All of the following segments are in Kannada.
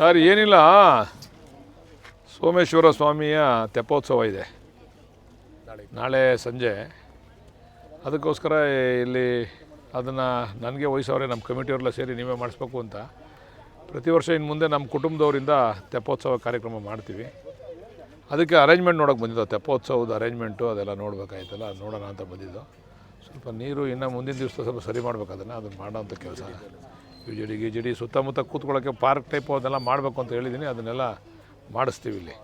ಸರ್, ಏನಿಲ್ಲ. ಸೋಮೇಶ್ವರ ಸ್ವಾಮಿಯ ತೆಪ್ಪೋತ್ಸವ ಇದೆ. ನಾಳೆ ಸಂಜೆ. ಅದಕ್ಕೋಸ್ಕರ ಇಲ್ಲಿ ಅದನ್ನು ನನಗೆ ವಹಿಸೋರೆ ನಮ್ಮ ಕಮಿಟಿಯವರೆಲ್ಲ ಸೇರಿ ನೀವೇ ಮಾಡಿಸ್ಬೇಕು ಅಂತ. ಪ್ರತಿ ವರ್ಷ ಇನ್ನು ಮುಂದೆ ನಮ್ಮ ಕುಟುಂಬದವರಿಂದ ತೆಪ್ಪೋತ್ಸವ ಕಾರ್ಯಕ್ರಮ ಮಾಡ್ತೀವಿ. ಅದಕ್ಕೆ ಅರೇಂಜ್ಮೆಂಟ್ ನೋಡೋಕೆ ಬಂದಿದ್ದೋ, ತೆಪ್ಪೋತ್ಸವದ ಅರೇಂಜ್ಮೆಂಟು ಅದೆಲ್ಲ ನೋಡಬೇಕಾಯ್ತಲ್ಲ ನೋಡೋಣ ಅಂತ ಬಂದಿದ್ದು. ಸ್ವಲ್ಪ ನೀರು ಇನ್ನು ಮುಂದಿನ ದಿವಸ ಸ್ವಲ್ಪ ಸರಿ ಮಾಡ್ಬೇಕು, ಅದನ್ನು ಅದನ್ನು ಮಾಡೋಂಥ ಕೆಲಸ. ಯು ಗಿಜಡಿ ಸುತ್ತಮುತ್ತ ಕೂತ್ಕೊಳ್ಳೋಕ್ಕೆ ಪಾರ್ಕ್ ಟೈಪ್ ಅದನ್ನೆಲ್ಲ ಮಾಡಬೇಕು ಅಂತ ಹೇಳಿದ್ದೀನಿ, ಅದನ್ನೆಲ್ಲ ಮಾಡಿಸ್ತೀವಿ ಇಲ್ಲಿ.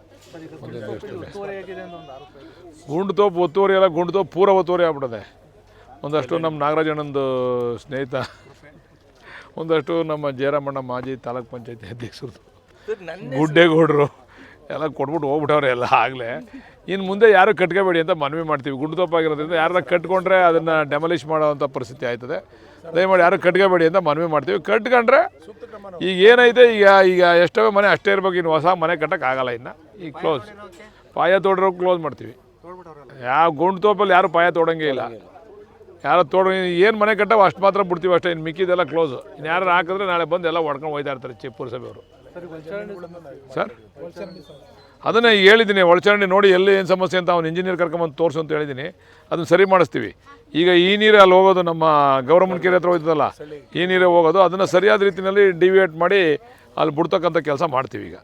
ಗುಂಡು ತೋಪು ಒತ್ತುವರಿ ಎಲ್ಲ ಗುಂಡು ತೋಪು ಪೂರ ಒತ್ತುವರಿ ಆಗ್ಬಿಡದೆ. ಒಂದಷ್ಟು ನಮ್ಮ ನಾಗರಾಜಣ್ಣಂದು ಸ್ನೇಹಿತ, ಒಂದಷ್ಟು ನಮ್ಮ ಜಯರಾಮಣ್ಣ ಮಾಜಿ ತಾಲೂಕ್ ಪಂಚಾಯತಿ ಅಧ್ಯಕ್ಷರು, ಗುಡ್ಡೇಗೌಡರು. ಎಲ್ಲ ಕೊಟ್ಬಿಟ್ಟು ಹೋಗ್ಬಿಟ್ಟವ್ರೆ ಎಲ್ಲ ಆಗಲೇ. ಇನ್ನು ಮುಂದೆ ಯಾರು ಕಟ್ಕೋಬೇಡಿ ಅಂತ ಮನವಿ ಮಾಡ್ತೀವಿ. ಗುಂಡು ತೋಪಾಗಿರೋದ್ರಿಂದ ಯಾರನ್ನ ಕಟ್ಕೊಂಡ್ರೆ ಅದನ್ನು ಡೆಮಲಿಷ್ ಮಾಡೋವಂಥ ಪರಿಸ್ಥಿತಿ ಆಯ್ತದೆ. ದಯಮಾಡಿ ಯಾರು ಕಟ್ಕೋಬೇಡಿ ಅಂತ ಮನವಿ ಮಾಡ್ತೀವಿ. ಕಟ್ಕೊಂಡ್ರೆ ಈಗ ಏನೈತೆ? ಈಗ ಈಗ ಎಷ್ಟೋ ಮನೆ ಅಷ್ಟೇ ಇರ್ಬೇಕು. ಇನ್ನು ಹೊಸ ಮನೆ ಕಟ್ಟೋಕ್ಕಾಗಲ್ಲ ಇನ್ನು. ಈಗ ಕ್ಲೋಸ್ ಪಾಯ ತೋಡ್ರೋ ಕ್ಲೋಸ್ ಮಾಡ್ತೀವಿ. ಯಾವ ಗುಂಡು ತೋಪಲ್ಲಿ ಯಾರು ಪಾಯ ತೋಡಂಗೇ ಇಲ್ಲ. ಯಾರು ತೋಡ ಏನು ಮನೆ ಕಟ್ಟವು ಅಷ್ಟು ಮಾತ್ರ ಬಿಡ್ತೀವಿ ಅಷ್ಟೇ. ಇನ್ನು ಮಿಕ್ಕಿದೆಲ್ಲ ಕ್ಲೋಸ್ ಇನ್ನು ಯಾರು ಹಾಕಿದ್ರೆ ನಾಳೆ ಬಂದು ಎಲ್ಲ ಹೊಡ್ಕೊಂಡು ಹೋಯ್ತಾ ಇರ್ತಾರೆ ಚಿ ಪುರಸಭೆಯವರು ಸರ್ ಸರ್ ಅದನ್ನೇ ಈಗ ಹೇಳಿದ್ದೀನಿ ಒಳಚರಂಡಿ ನೋಡಿ ಎಲ್ಲಿ ಏನು ಸಮಸ್ಯೆ ಅಂತ ಅವ್ನು ಇಂಜಿನಿಯರ್ ಕರ್ಕೊಂಬಂದು ತೋರಿಸು ಅಂತ ಹೇಳಿದ್ದೀನಿ. ಅದನ್ನು ಸರಿ ಮಾಡಿಸ್ತೀವಿ. ಈಗ ಈ ನೀರೇ ಅಲ್ಲಿ ಹೋಗೋದು ನಮ್ಮ ಗೌರಮ್ಮನ ಕೆರೆ ಹತ್ರ ಹೋಯ್ತದಲ್ಲ ಈ ನೀರೇ ಹೋಗೋದು ಅದನ್ನು ಸರಿಯಾದ ರೀತಿಯಲ್ಲಿ ಡಿವಿಯೇಟ್ ಮಾಡಿ ಅಲ್ಲಿ ಬಿಡ್ತಕ್ಕಂಥ ಕೆಲಸ ಮಾಡ್ತೀವಿ ಈಗ.